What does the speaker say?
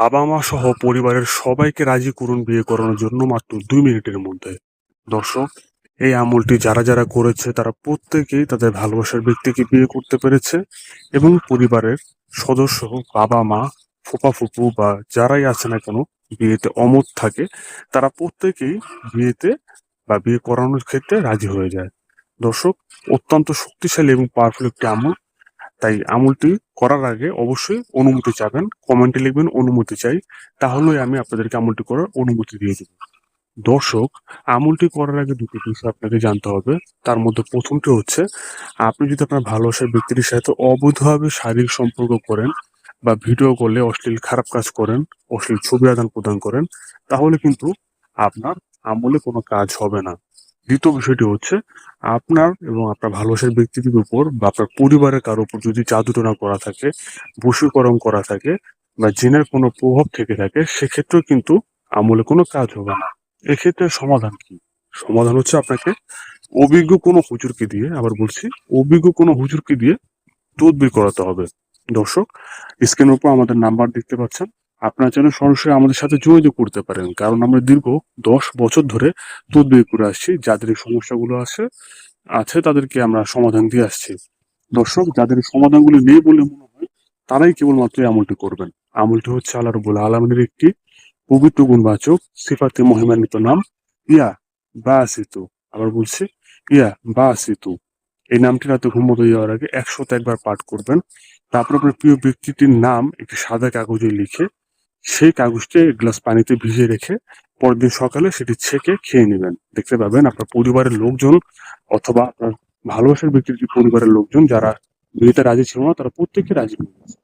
বাবা মা সহ পরিবারের সবাইকে রাজি করুন বিয়ে করানোর জন্য মাত্র দুই মিনিটের মধ্যে। দর্শক, এই আমলটি যারা যারা করেছে, তারা প্রত্যেকেই তাদের ভালোবাসার ব্যক্তিকে বিয়ে করতে পেরেছে এবং পরিবারের সদস্য বাবা মা ফুপা ফুপু বা যারাই আছে না কেন, বিয়েতে অমত থাকে, তারা প্রত্যেকেই বিয়েতে বা বিয়ে করানোর ক্ষেত্রে রাজি হয়ে যায়। দর্শক, অত্যন্ত শক্তিশালী এবং পাওয়ারফুল একটি আমল। তাই আমলটি করার আগে অবশ্যই অনুমতি চাবেন কমেন্টে লিখবেন অনুমতি চাই, তাহলেই আমি আপনাদেরকে আমলটি করার অনুমতি দিয়ে দেব। দর্শক, আমলটি করার আগে দুটি বিষয় আপনাকে জানতে হবে। তার মধ্যে প্রথমটি হচ্ছে, আপনি যদি আপনার ভালোবাসার ব্যক্তির সাথে অবৈধভাবে শারীরিক সম্পর্ক করেন বা ভিডিও করলে অশ্লীল খারাপ কাজ করেন, অশ্লীল ছবি আদান প্রদান করেন, তাহলে কিন্তু আপনার আমলে কোনো কাজ হবে না। দ্বিতীয় বিষয়টি হচ্ছে আপনার এবং আপনার ভালোবাসার ব্যক্তিটির উপর বা আপনার পরিবারের কারও উপর যদি জাদুটনা করা থাকে, বশীকরণ করা থাকে বা জিনের কোনো প্রভাব থেকে থাকে, সেক্ষেত্রেও কিন্তু আমলে কোনো কাজ হবে না। এক্ষেত্রে সমাধান কি? সমাধান হচ্ছে আপনাকে অভিজ্ঞ কোনো হুজুরকে দিয়ে, আবার বলছি, অভিজ্ঞ কোনো হুজুরকে দিয়ে তদবির করাতে হবে। দর্শক, স্ক্রিনের উপর আমাদের নাম্বার দেখতে পাচ্ছেন। আপনারা যেন সরাসরি আমাদের সাথে যোগাযোগ করতে পারেন। কারণ আমরা দীর্ঘ দশ বছর ধরে তদবির করে আসছি, যাদের এই সমস্যাগুলো আছে আছে তাদেরকে আমরা সমাধান দিয়ে আসছি। দর্শক, যাদের সমাধানগুলি নেই বলে মনে হয়, তারাই কেবলমাত্র আমলটি করবেন। আমলটি হচ্ছে আল্লাহ রবুল আলমিনের একটি পবিত্র গুণবাচক, সিফাতে মহিমান্বিত নাম, ইয়া বা আসিতু আবার বলছি, ইয়া বা আসিতু এই নামটি রাতে ঘুমোতে যাওয়ার আগে একশত একবার পাঠ করবেন। তারপর আপনার প্রিয় ব্যক্তিটির নাম একটি সাদা কাগজে লিখে সেই কাগজটি এক গ্লাস পানিতে ভিজিয়ে রেখে পরের দিন সকালে সেটি ছেঁকে খেয়ে নেবেন। দেখতে পাবেন আপনার পরিবারের লোকজন অথবা আপনার ভালোবাসার ব্যক্তির পরিবারের লোকজন যারা বিয়েতে রাজি ছিল না, তারা প্রত্যেকে রাজি হয়ে গেছে